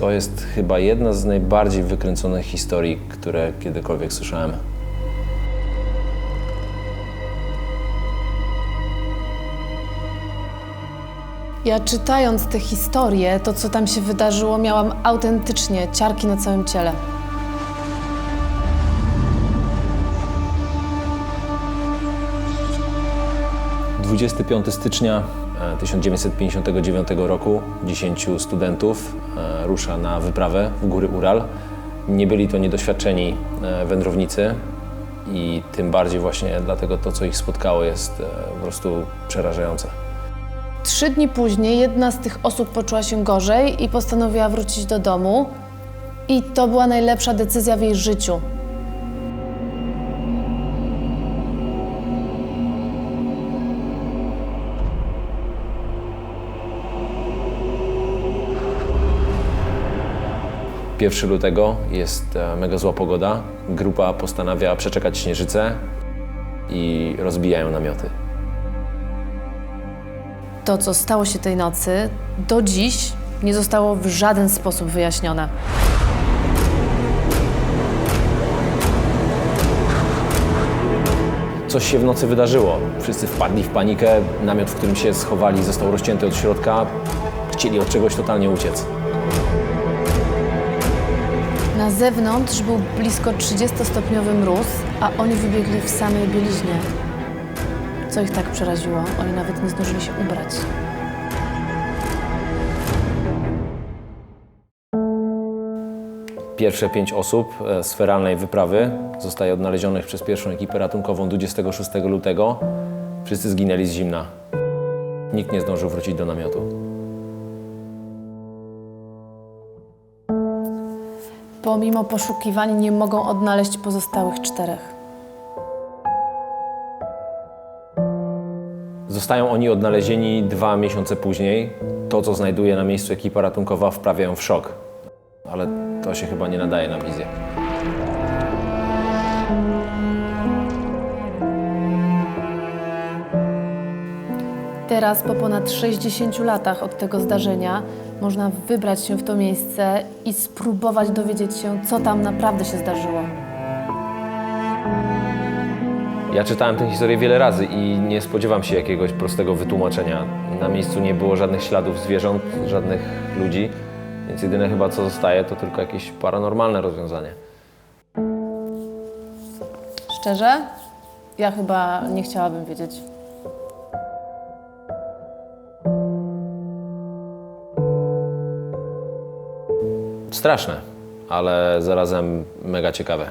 To jest chyba jedna z najbardziej wykręconych historii, które kiedykolwiek słyszałem. Ja czytając tę historię, to co tam się wydarzyło, miałam autentycznie ciarki na całym ciele. Yy, 25 stycznia 1959 roku 10 studentów e, rusza na wyprawę w góry Ural. Nie byli to niedoświadczeni e, wędrownicy i tym bardziej właśnie dlatego to, co ich spotkało, jest e, po prostu przerażające. Trzy dni później jedna z tych osób poczuła się gorzej i postanowiła wrócić do domu. I to była najlepsza decyzja w jej życiu. Pierwszy lutego jest e, mega zła pogoda. Grupa postanawia przeczekać śnieżycę i rozbijają namioty. To, co stało się tej nocy, do dziś nie zostało w żaden sposób wyjaśnione. Coś się w nocy wydarzyło. Wszyscy wpadli w panikę. Namiot, w którym się schowali, został rozcięty od środka. Chcieli od czegoś totalnie uciec. Na zewnątrz był blisko 30-stopniowy mróz, a oni wybiegli w samej bieliźnie. Co ich tak przeraziło? Oni nawet nie zdążyli się ubrać. Pierwsze pięć osób e, z feralnej wyprawy zostaje odnalezionych przez pierwszą ekipę ratunkową 26 lutego. Wszyscy zginęli z zimna. Nikt nie zdążył wrócić do namiotu. Pomimo poszukiwań nie mogą odnaleźć pozostałych czterech. Zostają oni odnalezieni dwa miesiące później. To, co znajduje na miejscu ekipa ratunkowa, wprawia ją w szok. Ale to się chyba nie nadaje na wizję. Teraz, po ponad 60 latach od tego zdarzenia, można wybrać się w to miejsce i spróbować dowiedzieć się, co tam naprawdę się zdarzyło. Ja czytałem tę historię wiele razy i nie spodziewam się jakiegoś prostego wytłumaczenia. Na miejscu nie było żadnych śladów zwierząt, żadnych ludzi, więc jedyne chyba co zostaje to tylko jakieś paranormalne rozwiązanie. Szczerze, ja chyba nie chciałabym wiedzieć. Straszne, ale zarazem mega ciekawe.